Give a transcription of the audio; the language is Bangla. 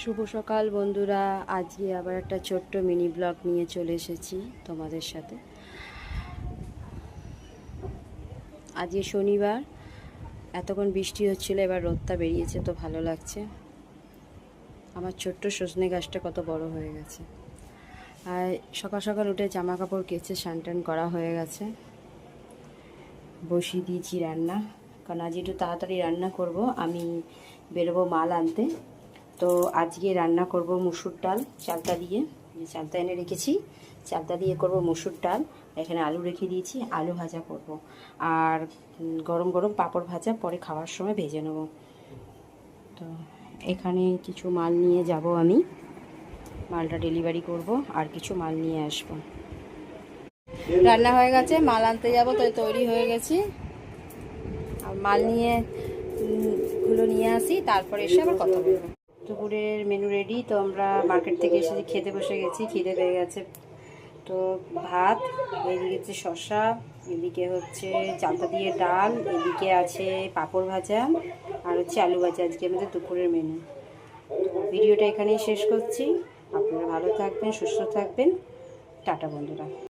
শুভ সকাল বন্ধুরা। আজকে আবার একটা ছোট্ট মিনি ব্লগ নিয়ে চলে এসেছি তোমাদের সাথে। আজকে শনিবার, এতক্ষণ বৃষ্টি হচ্ছিল, এবার রোদটা বেরিয়েছে, তো ভালো লাগছে। আমার ছোট্ট সজনে গাছটা কত বড় হয়ে গেছে। আর সকাল সকাল উঠে জামা কাপড় কেচে টান করা হয়ে গেছে। বসিয়ে দিয়েছি রান্না। কারণ আজ একটু তাড়াতাড়ি রান্না করব। আমি বেরোবো মাল আনতে। তো আজকে রান্না করব মুসুর ডাল চালতা দিয়ে। যে চালতা এনে রেখেছি। চালতা দিয়ে করব মুসুর ডাল। এখানে আলু রেখে দিয়েছি, আলু ভাজা করব। আর গরম গরম পাঁপড় ভাজা পরে খাওয়ার সময় ভেজে নেব। তো এখানে কিছু মাল নিয়ে যাব আমি। মালটা ডেলিভারি করব, আর কিছু মাল নিয়ে আসব। রান্না হয়ে গেছে, মাল আনতে যাব, তো তৈরি হয়ে গেছি। আর মাল নিয়ে গুলো নিয়ে আসি, তারপরে এসে আবার কথা বলব। দুপুরের মেনু রেডি তো আমরা মার্কেট থেকে এসে খেতে বসে গেছি, খিদে পেয়ে গেছে। তো ভাত, এদিকে হচ্ছে শশা এদিকে হচ্ছে চালতা দিয়ে ডাল, এদিকে আছে পাঁপড় ভাজা আর হচ্ছে আলু ভাজা। আজকে আমাদের দুপুরের মেনু ভিডিওটা এখানেই শেষ করছি। আপনারা ভালো থাকবেন, সুস্থ থাকবেন। টাটা বন্ধুরা।